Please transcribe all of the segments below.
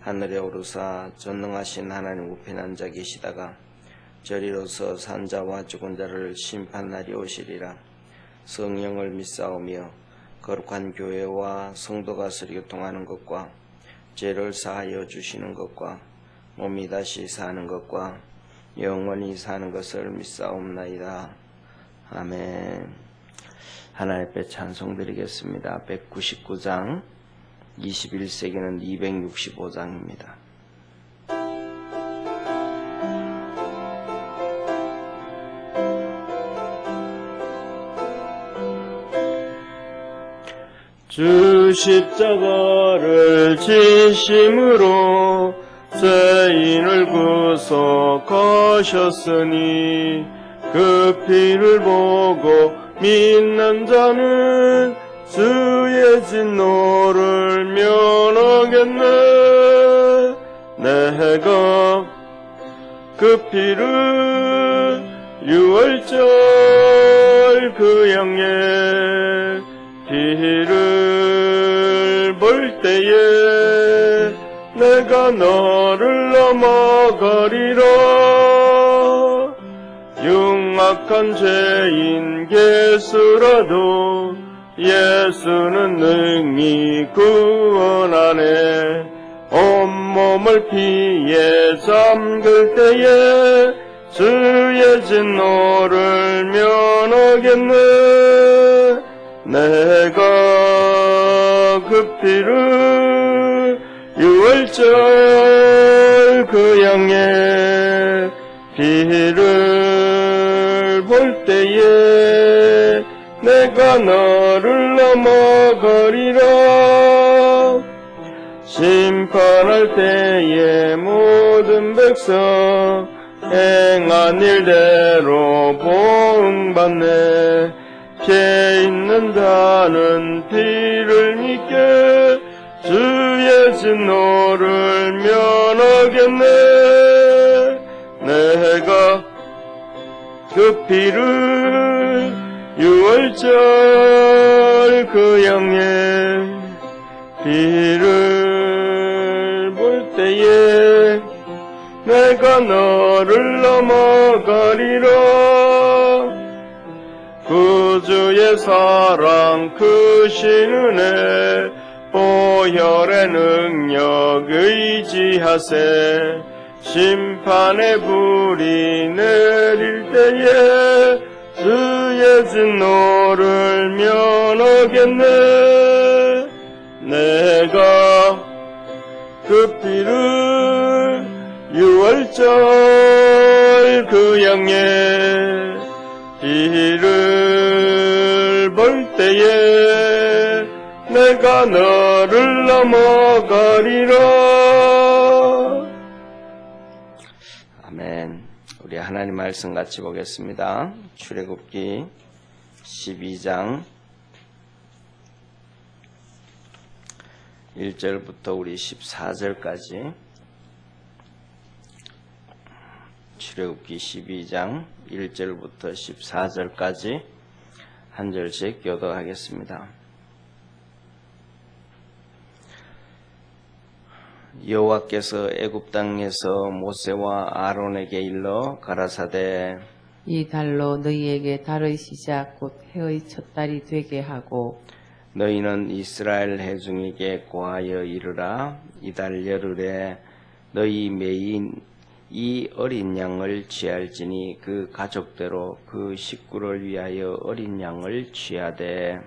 하늘에 오르사 전능하신 하나님 우편 앉아 계시다가 저리로서 산자와 죽은 자를 심판 날이 오시리라 성령을 믿사오며 거룩한 교회와 성도가 서로 교통하는 것과 죄를 사하여 주시는 것과 몸이 다시 사는 것과 영원히 사는 것을 믿사옵나이다. 아멘. 하나님 앞에 찬송 드리겠습니다. 199장 21세기는 265장입니다. 주 십자가를 지심으로 죄인을 구속하셨으니 그 피를 보고 믿는 자는 주의 진노를 면하겠네. 내가 그 피를 유월절 그 양의 피를 볼 때에 내가 너를 넘어가리라. 흉악한 죄인 개수라도 예수는 능히 구원하네 온몸을 피에 잠글 때에 주의 진노를 면하겠네. 내가 그 피를 유월절 그 양의 피를 볼 때에 내가 너를 넘어가리라. 심판할 때에 모든 백성 행한 일대로 보응받네. 피해 있는다는 피를 믿게 주의 진노를 면하겠네. 내가 그 피를 유월절 그 양의 피를 볼 때에 내가 너를 넘어가리라. 구주의 사랑 크신 은혜 보혈의 능력 의지하세 심판의 불이 내릴 때에 주 의 진노를 면하겠네. 내가 그 피를 유월절 그 양의 피를 볼 때에 내가 너를 넘어가리라 하나님 말씀 같이 보겠습니다 출애굽기 12장 1절부터 우리 14절까지 출애굽기 12장 1절부터 14절까지 한 절씩 교도하겠습니다. 여호와께서 애굽 땅에서 모세와 아론에게 일러 가라사대 이 달로 너희에게 달의 시작 곧 해의 첫 달이 되게 하고 너희는 이스라엘 회중에게 고하여 이르라. 이달 열흘에 너희 매인 이 어린 양을 취할지니 그 가족대로 그 식구를 위하여 어린 양을 취하되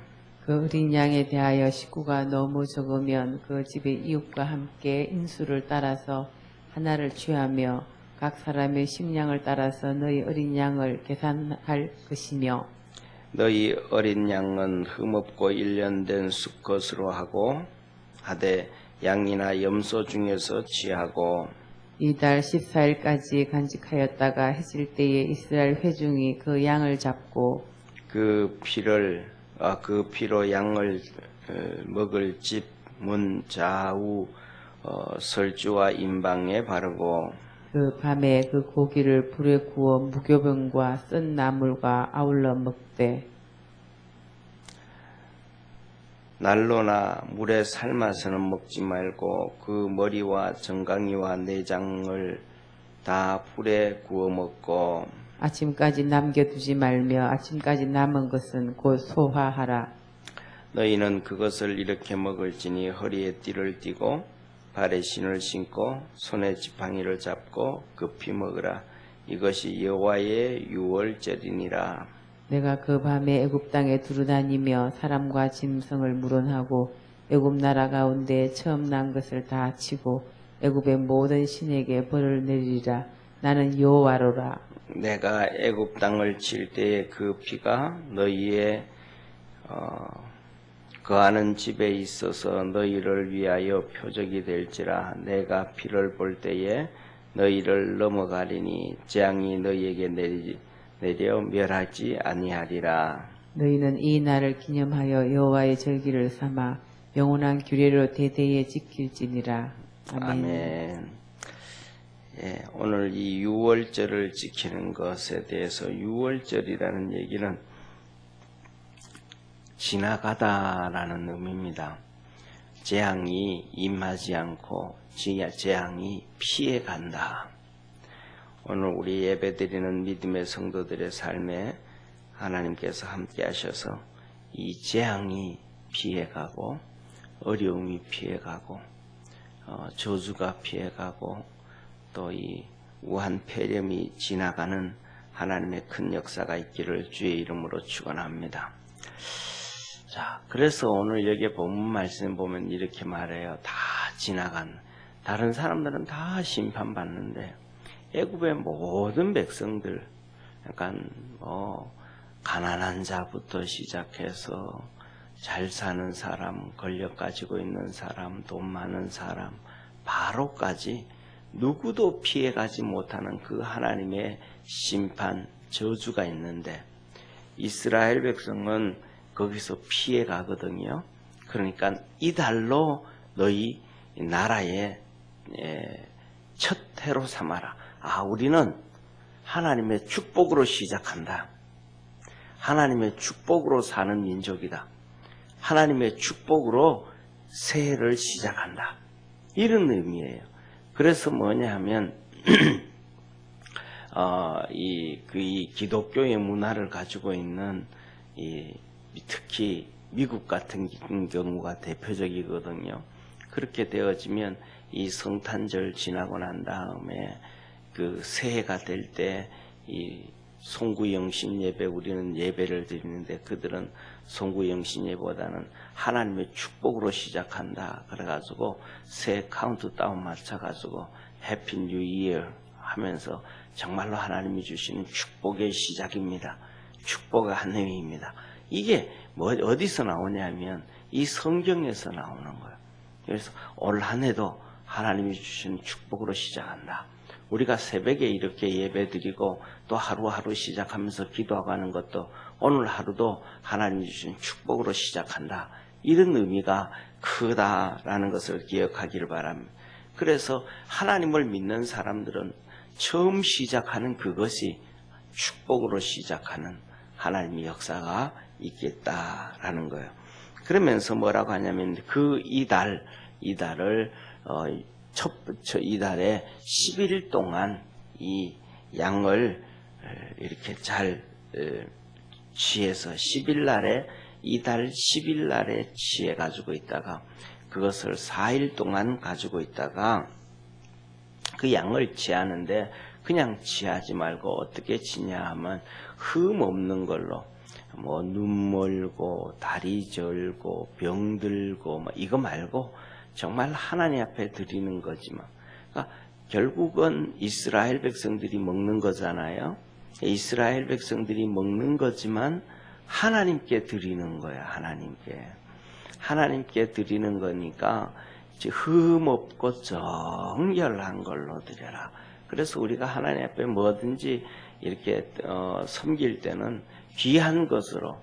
그 어린 양에 대하여 식구가 너무 적으면 그 집의 이웃과 함께 인수를 따라서 하나를 취하며 각 사람의 식량을 따라서 너희 어린 양을 계산할 것이며 너희 어린 양은 흠없고 일련된 수컷으로 하고 하되 양이나 염소 중에서 취하고 이달 14일까지 간직하였다가 해질 때에 이스라엘 회중이 그 양을 잡고 그 피를 아, 그 피로 양을 어, 먹을 집 문 좌우 어, 설주와 임방에 바르고 그 밤에 그 고기를 불에 구워 무교병과 쓴 나물과 아울러 먹되 난로나 물에 삶아서는 먹지 말고 그 머리와 정강이와 내장을 다 불에 구워 먹고 아침까지 남겨두지 말며 아침까지 남은 것은 곧 소화하라. 너희는 그것을 이렇게 먹을지니 허리에 띠를 띠고 발에 신을 신고 손에 지팡이를 잡고 급히 먹으라 이것이 여호와의 유월절이니라 내가 그 밤에 애굽 땅에 두루다니며 사람과 짐승을 물원하고 애굽 나라 가운데 처음 난 것을 다 치고 애굽의 모든 신에게 벌을 내리리라. 나는 여호와로라. 내가 애굽 땅을 칠 때에 그 피가 너희의 어, 거하는 집에 있어서 너희를 위하여 표적이 될지라 내가 피를 볼 때에 너희를 넘어가리니 재앙이 너희에게 내리, 내려 멸하지 아니하리라 너희는 이 날을 기념하여 여호와의 절기를 삼아 영원한 규례로 대대에 지킬지니라. 아멘. 아멘. 예, 오늘 이 유월절을 지키는 것에 대해서 유월절이라는 얘기는 지나가다라는 의미입니다. 재앙이 임하지 않고 지- 재앙이 피해 간다. 오늘 우리 예배 드리는 믿음의 성도들의 삶에 하나님께서 함께 하셔서 이 재앙이 피해 가고 어려움이 피해 가고 어, 저주가 피해 가고 또 이 우한 폐렴이 지나가는 하나님의 큰 역사가 있기를 주의 이름으로 축원합니다. 자, 그래서 오늘 여기 본문 말씀 보면 이렇게 말해요. 다 지나간 다른 사람들은 다 심판받는데 애굽의 모든 백성들 약간 뭐 가난한 자부터 시작해서 잘 사는 사람, 권력 가지고 있는 사람, 돈 많은 사람, 바로까지 누구도 피해가지 못하는 그 하나님의 심판, 저주가 있는데 이스라엘 백성은 거기서 피해가거든요. 그러니까 이달로 너희 나라의 에, 첫 해로 삼아라. 아, 우리는 하나님의 축복으로 시작한다. 하나님의 축복으로 사는 민족이다. 하나님의 축복으로 새해를 시작한다. 이런 의미예요. 그래서 뭐냐 하면, 어, 이, 그, 이 기독교의 문화를 가지고 있는, 이, 특히 미국 같은 경우가 대표적이거든요. 그렇게 되어지면 이 성탄절 지나고 난 다음에 그 새해가 될 때 이 송구영신 예배 우리는 예배를 드리는데 그들은 송구영신 예보다는 하나님의 축복으로 시작한다. 그래가지고 새 카운트다운 맞춰가지고 해피 뉴 이어 하면서 정말로 하나님이 주시는 축복의 시작입니다. 축복의 한 의미입니다. 이게 뭐 어디서 나오냐면 이 성경에서 나오는 거예요. 그래서 올 한 해도 하나님이 주신 축복으로 시작한다. 우리가 새벽에 이렇게 예배 드리고 또 하루하루 시작하면서 기도하고 하는 것도 오늘 하루도 하나님이 주신 축복으로 시작한다. 이런 의미가 크다라는 것을 기억하기를 바랍니다. 그래서 하나님을 믿는 사람들은 처음 시작하는 그것이 축복으로 시작하는 하나님의 역사가 있겠다라는 거예요. 그러면서 뭐라고 하냐면 그 이달 이달을 어, 첫, 첫 이달에 10일 동안 이 양을 에, 이렇게 잘 에, 취해서 10일 날에 이달 10일 날에 취해 가지고 있다가 그것을 4일 동안 가지고 있다가 그 양을 취하는데 그냥 취하지 말고 어떻게 취냐 하면 흠 없는 걸로 뭐 눈 멀고 다리 절고 병 들고 뭐 이거 말고 정말 하나님 앞에 드리는 거지만 그러니까 결국은 이스라엘 백성들이 먹는 거잖아요. 이스라엘 백성들이 먹는 거지만 하나님께 드리는 거야 하나님께 하나님께 드리는 거니까 흠 없고 정결한 걸로 드려라. 그래서 우리가 하나님 앞에 뭐든지 이렇게 어, 섬길 때는 귀한 것으로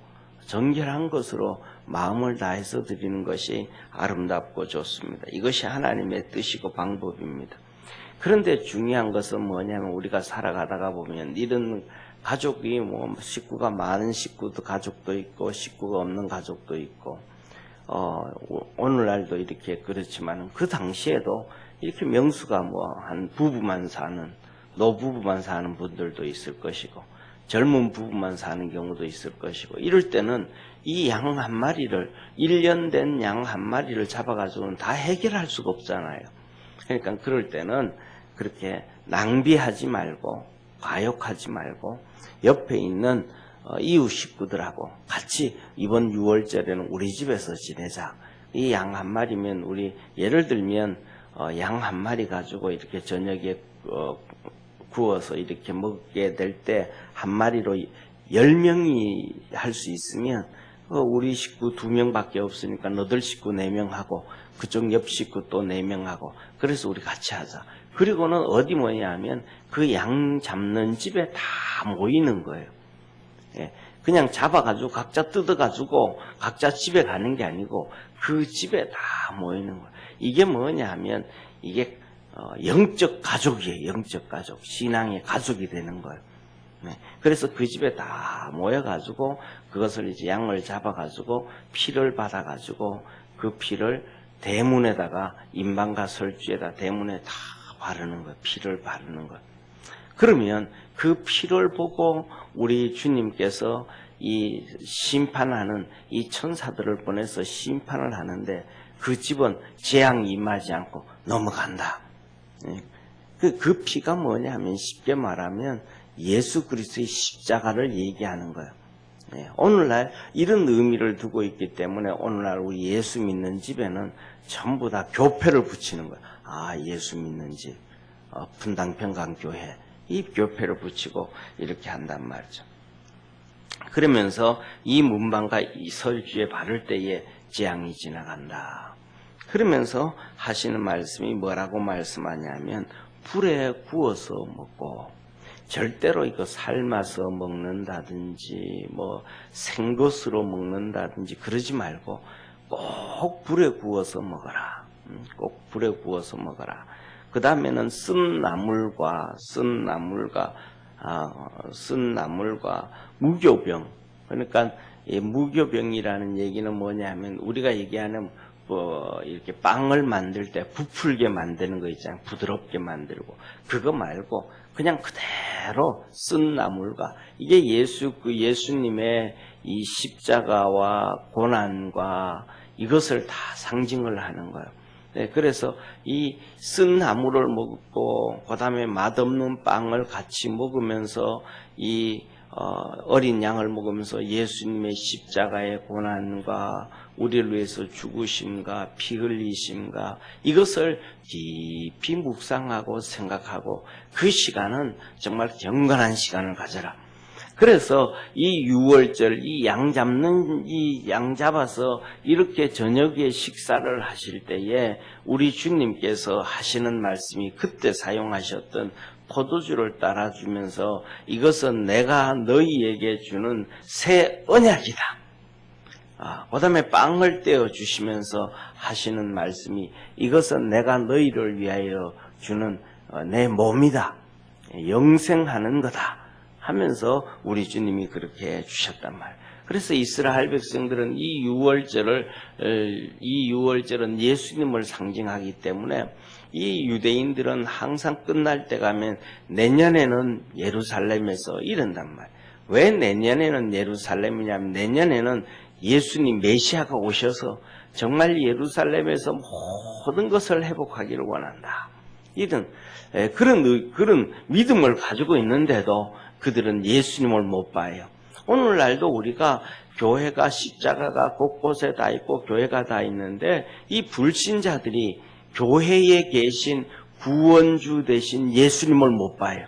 정결한 것으로 마음을 다해서 드리는 것이 아름답고 좋습니다. 이것이 하나님의 뜻이고 방법입니다. 그런데 중요한 것은 뭐냐면 우리가 살아가다가 보면 이런 가족이 뭐 식구가 많은 식구도 가족도 있고 식구가 없는 가족도 있고 어, 오- 오늘날도 이렇게 그렇지만 그 당시에도 이렇게 명수가 뭐 한 부부만 사는 노부부만 사는 분들도 있을 것이고 젊은 부부만 사는 경우도 있을 것이고 이럴 때는 이 양 한 마리를 1년 된 양 한 마리를 잡아가지고는 다 해결할 수가 없잖아요. 그러니까 그럴 때는 그렇게 낭비하지 말고 과욕하지 말고 옆에 있는 어, 이웃 식구들하고 같이 이번 6월절에는 우리 집에서 지내자. 이 양 한 마리면 우리 예를 들면 어, 양한 마리 가지고 이렇게 저녁에 어, 구워서 이렇게 먹게 될 때 한 마리로 열 명이 할 수 있으면 어, 우리 식구 두 명밖에 없으니까 너들 식구 네 명하고 그쪽 옆 식구 또네 명하고 그래서 우리 같이 하자. 그리고는 어디 뭐냐 하면 그 양 잡는 집에 다 모이는 거예요. 예, 그냥 잡아가지고 각자 뜯어가지고 각자 집에 가는 게 아니고 그 집에 다 모이는 거예요. 이게 뭐냐 하면 이게 어, 영적 가족이에요. 영적 가족. 신앙의 가족이 되는 거예요. 네, 그래서 그 집에 다 모여가지고 그것을 이제 양을 잡아가지고 피를 받아가지고 그 피를 대문에다가 인방과 설주에다 대문에 다 바르는 거예요. 피를 바르는 거예요. 그러면 그 피를 보고 우리 주님께서 이 심판하는 이 천사들을 보내서 심판을 하는데 그 집은 재앙이 임하지 않고 넘어간다. 예. 그, 그 피가 뭐냐 하면 쉽게 말하면 예수 그리스도의 십자가를 얘기하는 거예요. 예, 오늘날 이런 의미를 두고 있기 때문에 오늘날 우리 예수 믿는 집에는 전부 다 교패를 붙이는 거예요. 아, 예수 믿는 집, 어, 분당평강교회 이 교패를 붙이고 이렇게 한단 말이죠. 그러면서 이 문방과 이 설주에 바를 때에 재앙이 지나간다. 그러면서 하시는 말씀이 뭐라고 말씀하냐면 불에 구워서 먹고 절대로 이거 삶아서 먹는다든지 뭐 생것으로 먹는다든지 그러지 말고 꼭 불에 구워서 먹어라. 음, 꼭 불에 구워서 먹어라. 그 다음에는 쓴 나물과 쓴 나물과 아, 쓴 나물과 무교병. 그러니까 이 무교병이라는 얘기는 뭐냐면 우리가 얘기하는 뭐 이렇게 빵을 만들 때 부풀게 만드는 거 있잖아요. 부드럽게 만들고 그거 말고 그냥 그대로 쓴 나물과 이게 예수 그 예수님의 이 십자가와 고난과 이것을 다 상징을 하는 거예요. 네, 그래서 이 쓴 나물을 먹고 그다음에 맛없는 빵을 같이 먹으면서 이 어, 린 양을 먹으면서 예수님의 십자가의 고난과 우리를 위해서 죽으심과 피 흘리심과 이것을 깊이 묵상하고 생각하고 그 시간은 정말 경건한 시간을 가져라. 그래서 이 6월절 이 양 잡는 이 양 잡아서 이렇게 저녁에 식사를 하실 때에 우리 주님께서 하시는 말씀이 그때 사용하셨던 포도주를 따라주면서 이것은 내가 너희에게 주는 새 언약이다. 아, 그 다음에 빵을 떼어 주시면서 하시는 말씀이 이것은 내가 너희를 위하여 주는 어, 내 몸이다. 영생하는 거다. 하면서 우리 주님이 그렇게 해 주셨단 말. 그래서 이스라엘 백성들은 이 6월절을 이 6월절은 예수님을 상징하기 때문에 이 유대인들은 항상 끝날 때 가면 내년에는 예루살렘에서 이런단 말. 왜 내년에는 예루살렘이냐면 내년에는 예수님 메시아가 오셔서 정말 예루살렘에서 모든 것을 회복하기를 원한다. 이런 에, 그런 의- 그런 믿음을 가지고 있는데도 그들은 예수님을 못 봐요. 오늘날도 우리가 교회가 십자가가 곳곳에 다 있고 교회가 다 있는데 이 불신자들이 교회에 계신 구원주 대신 예수님을 못 봐요.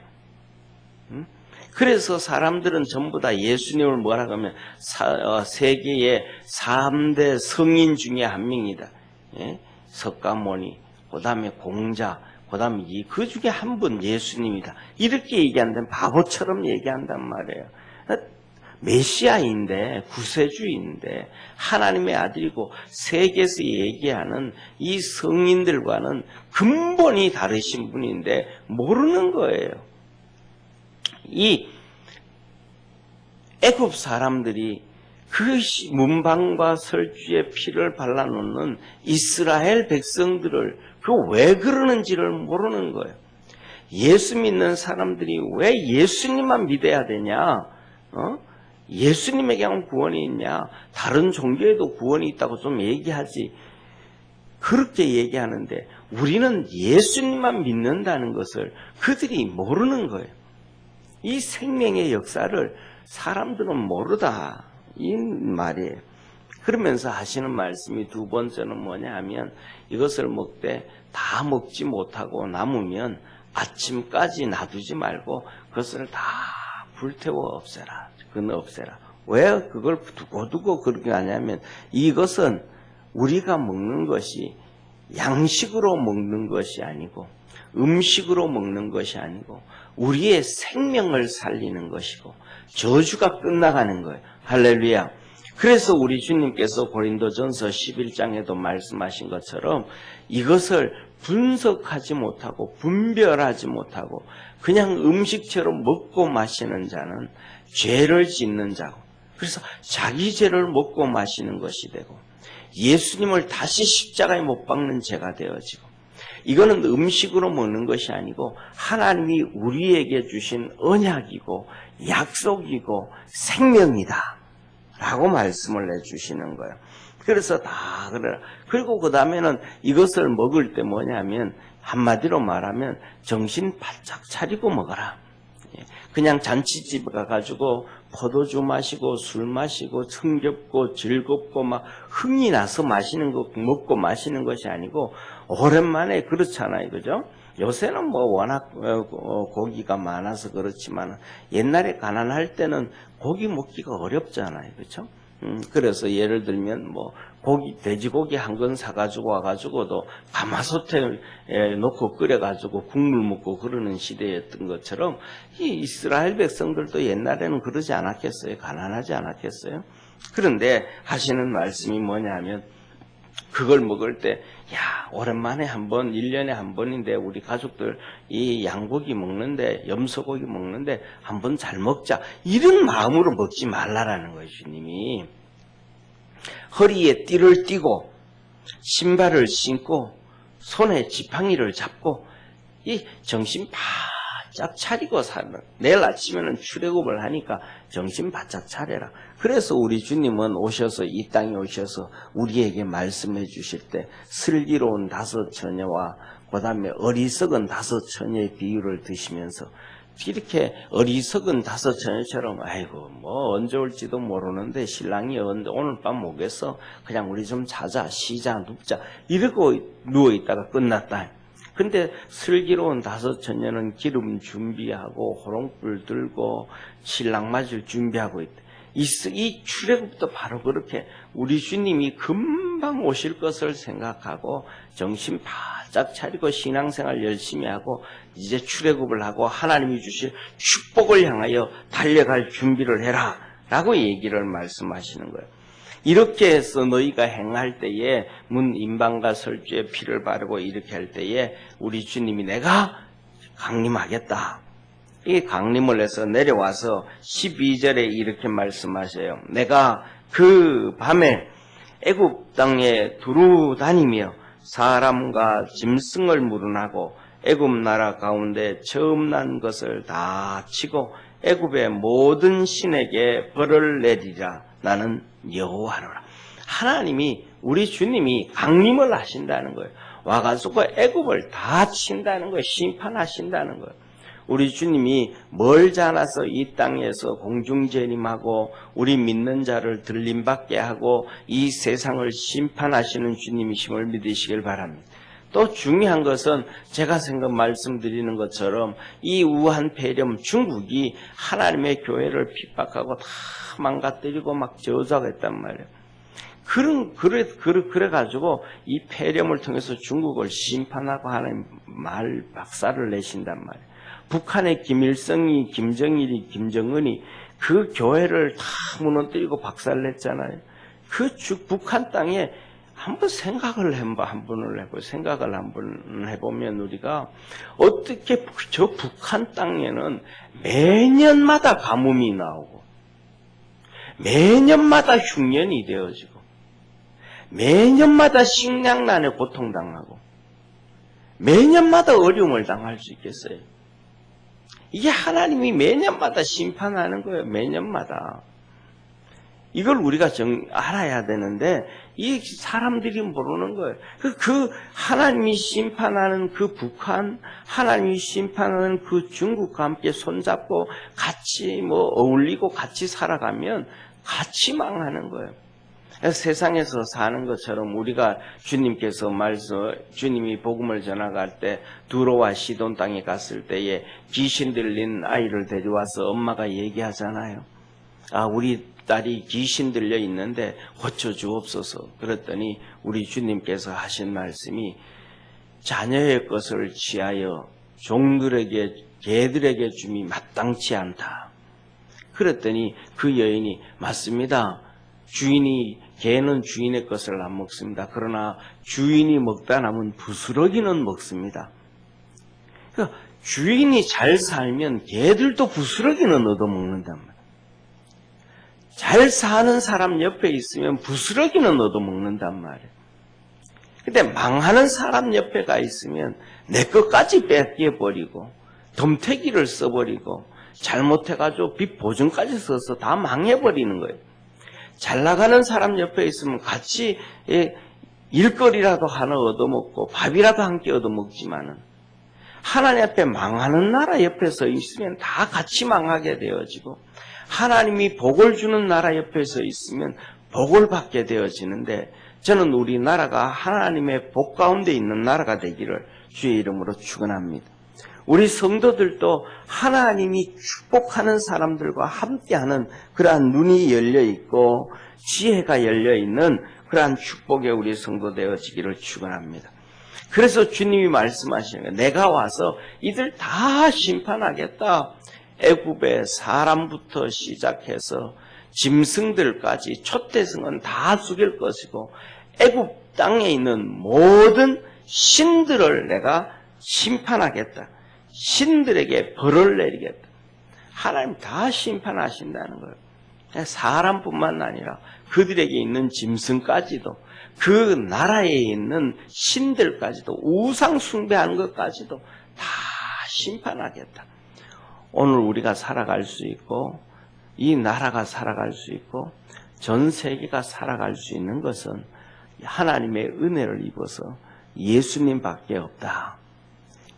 음? 그래서 사람들은 전부 다 예수님을 뭐라 하면 사- 어, 세계의 3대 성인 중에 한 명이다. 예? 석가모니, 그 다음에 공자, 그 다음에 이, 그 중에 한 분 예수님이다. 이렇게 얘기한다면 바보처럼 얘기한단 말이에요. 메시아인데, 구세주인데, 하나님의 아들이고, 세계에서 얘기하는 이 성인들과는 근본이 다르신 분인데, 모르는 거예요. 이 애굽 사람들이 그 시- 문방과 설주에 피를 발라놓는 이스라엘 백성들을 그 왜 그러는지를 모르는 거예요. 예수 믿는 사람들이 왜 예수님만 믿어야 되냐? 어? 예수님에게만 구원이 있냐? 다른 종교에도 구원이 있다고 좀 얘기하지. 그렇게 얘기하는데 우리는 예수님만 믿는다는 것을 그들이 모르는 거예요. 이 생명의 역사를 사람들은 모르다. 이 말이에요. 그러면서 하시는 말씀이 두 번째는 뭐냐 하면 이것을 먹되 다 먹지 못하고 남으면 아침까지 놔두지 말고 그것을 다 불태워 없애라. 그는 없애라. 왜 그걸 두고두고 그렇게 하냐면 이것은 우리가 먹는 것이 양식으로 먹는 것이 아니고 음식으로 먹는 것이 아니고 우리의 생명을 살리는 것이고 저주가 끝나가는 거예요. 할렐루야. 그래서 우리 주님께서 고린도전서 11장에도 말씀하신 것처럼 이것을 분석하지 못하고 분별하지 못하고 그냥 음식처럼 먹고 마시는 자는 죄를 짓는 자고 그래서 자기 죄를 먹고 마시는 것이 되고 예수님을 다시 십자가에 못 박는 죄가 되어지고 이거는 음식으로 먹는 것이 아니고 하나님이 우리에게 주신 언약이고 약속이고 생명이다. 라고 말씀을 해주시는 거예요. 그래서 다 그래. 그리고 그 다음에는 이것을 먹을 때 뭐냐면 한마디로 말하면 정신 바짝 차리고 먹어라. 예. 그냥 잔치집 가가지고 포도주 마시고 술 마시고 흥겹고 즐겁고 막 흥이 나서 마시는 거 먹고 마시는 것이 아니고 오랜만에 그렇잖아요, 그죠? 요새는 뭐 워낙 어, 어, 고기가 많아서 그렇지만 옛날에 가난할 때는 고기 먹기가 어렵잖아요, 그렇죠? 음, 그래서 예를 들면 뭐 고기 돼지고기 한 건 사가지고 와가지고도 가마솥에 놓고 끓여가지고 국물 먹고 그러는 시대였던 것처럼 이 이스라엘 백성들도 옛날에는 그러지 않았겠어요, 가난하지 않았겠어요? 그런데 하시는 말씀이 뭐냐면 그걸 먹을 때, 야, 오랜만에 한 번, 1년에 한 번인데, 우리 가족들 이 양고기 먹는데, 염소고기 먹는데, 한 번 잘 먹자. 이런 마음으로 먹지 말라라는 거예요, 주님이. 허리에 띠를 띠고, 신발을 신고, 손에 지팡이를 잡고, 이 정신 바 짝 차리고 사는. 내일 아침에는 출애굽을 하니까 정신 바짝 차려라. 그래서 우리 주님은 오셔서 이 땅에 오셔서 우리에게 말씀해 주실 때 슬기로운 다섯 처녀와 그 다음에 어리석은 다섯 처녀의 비유를 드시면서 이렇게 어리석은 다섯 처녀처럼 아이고 뭐 언제 올지도 모르는데 신랑이 언제 오늘 밤 오겠어 그냥 우리 좀 자자 쉬자 눕자 이러고 누워 있다가 끝났다. 근데 슬기로운 다섯 처녀는 기름 준비하고 호롱불 들고 신랑 맞을 준비하고 있다. 이, 이 출애굽도 바로 그렇게 우리 주님이 금방 오실 것을 생각하고 정신 바짝 차리고 신앙생활 열심히 하고 이제 출애굽을 하고 하나님이 주실 축복을 향하여 달려갈 준비를 해라 라고 얘기를 말씀하시는 거예요. 이렇게 해서 너희가 행할 때에 문 임방과 설주에 피를 바르고 이렇게 할 때에 우리 주님이 내가 강림하겠다. 이 강림을 해서 내려와서 12절에 이렇게 말씀하셔요. 내가 그 밤에 애굽 땅에 두루 다니며 사람과 짐승을 물은하고 애굽 나라 가운데 처음 난 것을 다 치고 애굽의 모든 신에게 벌을 내리라. 나는 여호와노라. 하나님이 우리 주님이 강림을 하신다는 거예요. 와가지고 애굽을 다 친다는 거예요. 심판하신다는 거예요. 우리 주님이 멀지 않아서 이 땅에서 공중재림하고 우리 믿는 자를 들림받게 하고 이 세상을 심판하시는 주님이심을 믿으시길 바랍니다. 또 중요한 것은 제가 생각 말씀드리는 것처럼 이 우한 폐렴 중국이 하나님의 교회를 핍박하고 다 망가뜨리고 막 저주하겠단 말이에요. 그런 그래 그래 그래 가지고 이 폐렴을 통해서 중국을 심판하고 하는 말 박살을 내신단 말이에요. 북한의 김일성이, 김정일이, 김정은이 그 교회를 다 무너뜨리고 박살냈잖아요. 그 주, 북한 땅에 한번 생각을 해봐, 한 번을 해보, 생각을 한번 해보면 우리가 어떻게 부- 저 북한 땅에는 매년마다 가뭄이 나오고, 매년마다 흉년이 되어지고, 매년마다 식량난에 고통당하고, 매년마다 어려움을 당할 수 있겠어요. 이게 하나님이 매년마다 심판하는 거예요. 매년마다. 이걸 우리가 정, 알아야 되는데, 이 사람들이 모르는 거예요. 그, 그 하나님이 심판하는 그 북한, 하나님이 심판하는 그 중국과 함께 손잡고 같이 뭐 어울리고 같이 살아가면 같이 망하는 거예요. 세상에서 사는 것처럼 우리가 주님께서 말씀, 주님이 복음을 전하갈 때 두로와 시돈 땅에 갔을 때에 귀신 들린 아이를 데려와서 엄마가 얘기하잖아요. 아, 우리 딸이 귀신 들려 있는데 고쳐 주옵소서. 그랬더니 우리 주님께서 하신 말씀이 자녀의 것을 취하여 종들에게 개들에게 줌이 마땅치 않다. 그랬더니 그 여인이 맞습니다. 주인이 개는 주인의 것을 안 먹습니다. 그러나 주인이 먹다 남은 부스러기는 먹습니다. 그러니까 주인이 잘 살면 개들도 부스러기는 얻어 먹는단 말이에요. 잘 사는 사람 옆에 있으면 부스러기는 얻어 먹는단 말이에요. 근데 망하는 사람 옆에 가 있으면 내 것까지 뺏겨버리고 덤태기를 써버리고 잘못해가지고 빚 보증까지 써서 다 망해버리는 거예요. 잘 나가는 사람 옆에 있으면 같이 예, 일거리라도 하나 얻어먹고 밥이라도 함께 얻어먹지만은 하나님 앞에 망하는 나라 옆에 서 있으면 다 같이 망하게 되어지고 하나님이 복을 주는 나라 옆에 서 있으면 복을 받게 되어지는데 저는 우리나라가 하나님의 복 가운데 있는 나라가 되기를 주의 이름으로 축원합니다. 우리 성도들도 하나님이 축복하는 사람들과 함께하는 그러한 눈이 열려 있고 지혜가 열려 있는 그러한 축복의 우리 성도 되어지기를 축원합니다. 그래서 주님이 말씀하시는 거예요. 내가 와서 이들 다 심판하겠다. 애굽의 사람부터 시작해서 짐승들까지 초대승은 다 죽일 것이고 애굽 땅에 있는 모든 신들을 내가 심판하겠다. 신들에게 벌을 내리겠다. 하나님 다 심판하신다는 거예요. 사람뿐만 아니라 그들에게 있는 짐승까지도 그 나라에 있는 신들까지도 우상 숭배하는 것까지도 다 심판하겠다. 오늘 우리가 살아갈 수 있고 이 나라가 살아갈 수 있고 전 세계가 살아갈 수 있는 것은 하나님의 은혜를 입어서 예수님밖에 없다.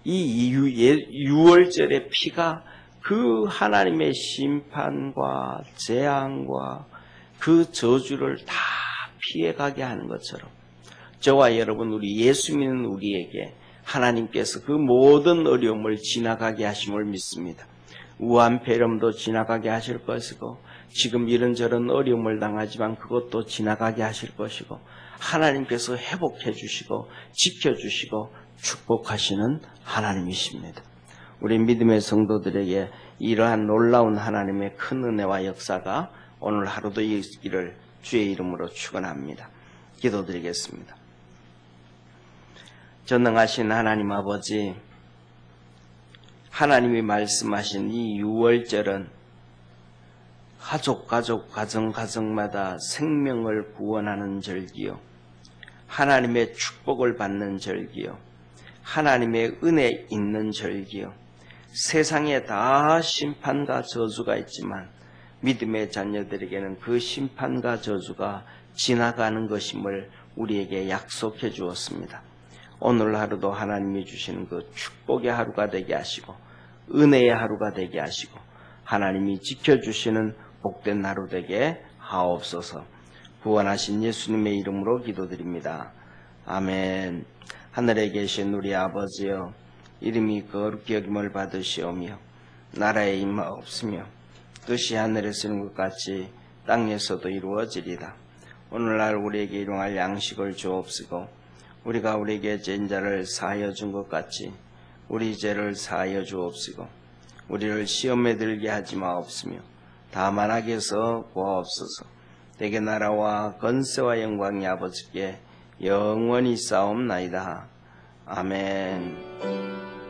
이 유, 예, 6월절의 피가 그 하나님의 심판과 재앙과 그 저주를 다 피해가게 하는 것처럼 저와 여러분 우리 예수 믿는 우리에게 하나님께서 그 모든 어려움을 지나가게 하심을 믿습니다. 우한 폐렴도 지나가게 하실 것이고 지금 이런저런 어려움을 당하지만 그것도 지나가게 하실 것이고 하나님께서 회복해 주시고 지켜 주시고 축복하시는 하나님이십니다. 우리 믿음의 성도들에게 이러한 놀라운 하나님의 큰 은혜와 역사가 오늘 하루도 있기를 주의 이름으로 축원합니다. 기도드리겠습니다. 전능하신 하나님 아버지 하나님이 말씀하신 이 6월절은 가족, 가족, 가정, 가정마다 생명을 구원하는 절기요. 하나님의 축복을 받는 절기요. 하나님의 은혜 있는 절기요. 세상에 다 심판과 저주가 있지만 믿음의 자녀들에게는 그 심판과 저주가 지나가는 것임을 우리에게 약속해 주었습니다. 오늘 하루도 하나님이 주시는 그 축복의 하루가 되게 하시고 은혜의 하루가 되게 하시고 하나님이 지켜주시는 복된 하루 되게 하옵소서 구원하신 예수님의 이름으로 기도드립니다. 아멘 하늘에 계신 우리 아버지여 이름이 거룩히 여김을 받으시오며 나라에 임하옵으며 뜻이 하늘에서 이룬 것 같이 땅에서도 이루어지리다. 오늘날 우리에게 일용할 양식을 주옵시고 우리가 우리에게 죄인 자를 사하여 준 것 같이 우리 죄를 사하여 주옵시고 우리를 시험에 들게 하지 마옵시며 다만 악에서 구하옵소서. 대개 나라와 건세와 영광이 아버지께 영원히 싸움나이다. 아멘